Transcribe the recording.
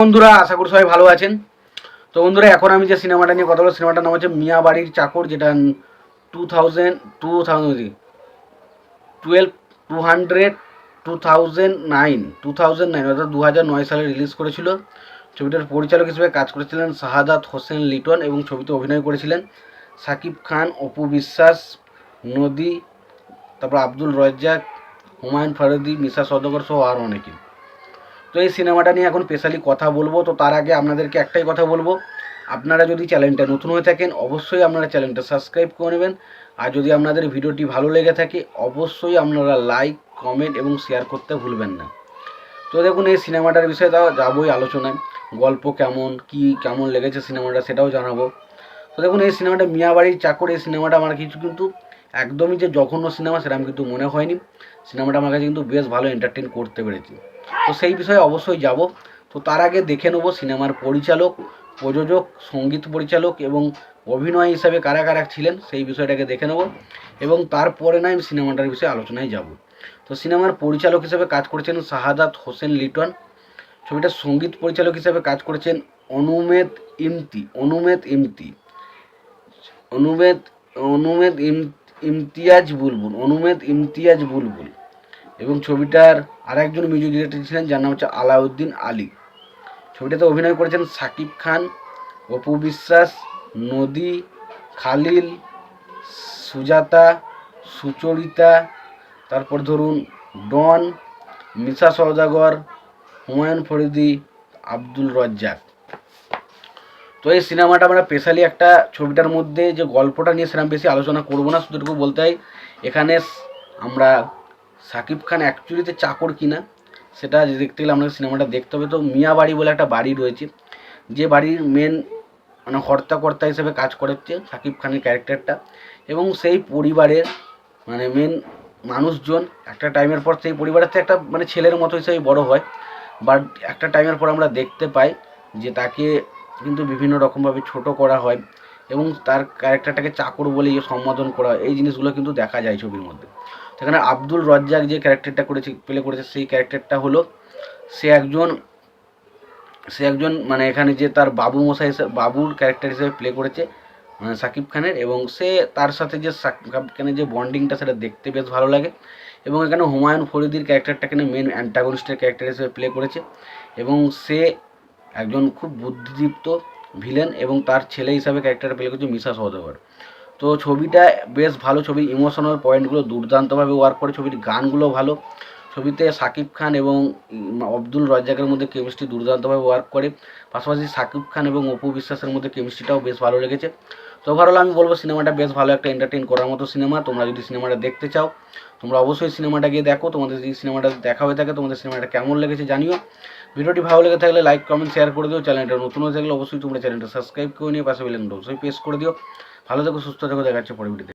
বন্ধুরা, আশা করি সবাই ভালো আছেন। তো বন্ধুরা, এখন আমি যে সিনেমাটা নিয়ে কথা বলব, সিনেমাটার নাম হচ্ছে মিয়া বাড়ির চাকর, যেটা two thousand two thousand twelve two hundred two thousand nine two thousand nine অর্থাৎ দু হাজার নয় সালে রিলিজ করেছিল। ছবিটার পরিচালক হিসেবে কাজ করেছিলেন শাহাদাত হোসেন লিটন এবং ছবিতে অভিনয় করেছিলেন সাকিব খান, অপু বিশ্বাস, নদী, তারপর আব্দুল রজ্জাক, হুমায়ুন ফারুদি মিসা সদগর সহ আরও অনেকে। তো এই সিনেমাটা নিয়ে এখন স্পেশালি কথা বলব। তো তার আগে আপনাদেরকে একটাই কথা বলব। আপনারা যদি চ্যানেলটা নতুন হয়ে থাকেন, অবশ্যই আপনারা চ্যানেলটা সাবস্ক্রাইব করে নেবেন। আর যদি আপনাদের ভিডিওটি ভালো লেগে থাকে, অবশ্যই আপনারা লাইক কমেন্ট এবং শেয়ার করতে ভুলবেন না। তো দেখুন, এই সিনেমাটার বিষয়ে তাও যাবোই আলোচনায়। গল্প কেমন, কি কেমন লেগেছে সিনেমাটা সেটাও জানাব। তো দেখুন, এই সিনেমাটা মিয়াবাড়ির চাকর, এই সিনেমাটা আমার কিছু কিন্তু একদমই যে জঘন্য সিনেমা সেরকম কিন্তু মনে হয়নি। সিনেমাটা আমার কাছে কিন্তু বেশ ভালো এন্টারটেন করতে পেরেছি। তো সেই বিষয়ে অবশ্যই যাব। তো তার আগে দেখে নেব সিনেমার পরিচালক, প্রযোজক, সংগীত পরিচালক এবং অভিনয় হিসাবে কারা কারা ছিলেন সেই বিষয়টাকে দেখে নেব এবং তারপরে না আমি সিনেমাটার বিষয়ে আলোচনায় যাব। তো সিনেমার পরিচালক হিসেবে কাজ করেছেন শাহাদাত হোসেন লিটন। ছবিটার সংগীত পরিচালক হিসেবে কাজ করেছেন অনুমেদ ইমতি অনুমেদ ইমতি, অনুমেদ অনুমেদ ইম ইমতিয়াজ বুলবুল, অনুমেদ ইমতিয়াজ বুলবুল এবং ছবিটার আরেকজন মিউজিক ডিরেক্টর ছিলেন, যার নাম হচ্ছে আলাউদ্দিন আলী। ছবিটাতে অভিনয় করেছেন সাকিব খান, অপু বিশ্বাস, নদী, খালিল, সুজাতা, সুচরিতা, তারপর ধরুন ডন, মিশা সওদাগর, হুমায়ুন ফরিদি, আব্দুল রজ্জাক। তো এই সিনেমাটা আমরা স্পেশালি একটা ছবিটার মধ্যে যে গল্পটা নিয়ে সেরকম বেশি আলোচনা করব না শুধুটুকু বলতে হয় এখানে আমরা সাকিব খান অ্যাকচুয়ালিতে চাকর কিনা, সেটা দেখতে গেলে আমাদের সিনেমাটা দেখতে হবে। তো মিয়া বাড়ি বলে একটা বাড়ি রয়েছে, যে বাড়ির মেন মানে হর্তাকর্তা হিসেবে কাজ করেছে সাকিব খানের ক্যারেক্টারটা এবং সেই পরিবারের মানে মেন মানুষজন একটা টাইমের পর সেই পরিবারের থেকে একটা মানে ছেলের মতো হিসেবে বড় হয়। বাট একটা টাইমের পর আমরা দেখতে পাই যে তাকে কিন্তু বিভিন্ন রকমভাবে ছোট করা হয় এবং তার ক্যারেক্টারটাকে চাকর বলে সম্বোধন করা হয়। এই জিনিসগুলো কিন্তু দেখা যায় ছবির মধ্যে। সেখানে আব্দুল রজ্জাক যে ক্যারেক্টারটা করেছে প্লে করেছে, সেই ক্যারেক্টারটা হলো সে একজন সে একজন মানে এখানে যে তার বাবু মশাই হিসেবে, বাবুর ক্যারেক্টার হিসেবে প্লে করেছে মানে সাকিব খানের এবং সে তার সাথে যে সাকিব খানের যে বন্ডিংটা সেটা দেখতে বেশ ভালো লাগে এবং এখানে হুমায়ুন ফরিদির ক্যারেক্টারটাকে মেন অ্যান্টাগনিস্টের ক্যারেক্টার হিসেবে প্লে করেছে এবং সে একজন খুব বুদ্ধিদীপ্ত ভিলেন এবং তার ছেলে হিসাবে ক্যারেক্টার প্লে করেছে মিশা সওদাগর। তো ছবিটা বেশ ভালো ছবি ইমোশনাল পয়েন্টগুলো দুর্দান্তভাবে ওয়ার্ক করে, ছবির গানগুলো ভালো। ছবিতে সাকিব খান এবং আব্দুল রাজ্জাকের মধ্যে কেমিস্ট্রি দুর্দান্তভাবে ওয়ার্ক করে। পাশাপাশি সাকিব খান এবং অপু বিশ্বাসের মধ্যে কেমিস্ট্রিটাও বেশ ভালো লেগেছে। তো ওভারঅল আমি বলব সিনেমাটা বেশ ভালো একটা এন্টারটেন করার মতো সিনেমা তোমরা যদি সিনেমাটা দেখতে চাও, তোমরা অবশ্যই সিনেমাটা গিয়ে দেখো। তোমাদের যদি সিনেমাটা দেখা হয়ে থাকে, তোমাদের সিনেমাটা কেমন লেগেছে জানিও। ভিডিওটি ভালো লেগে থাকলে লাইক কমেন্ট শেয়ার করে দিও। চ্যানেলটা নতুন হয়ে থাকলে অবশ্যই তোমরা চ্যানেলটা সাবস্ক্রাইব করে নিয়ে পাশে বেলেন অবশ্যই প্রেস করে দিও। ভালো থেকো, সুস্থ থেকো দেখাচ্ছে পরে ভিডিওতে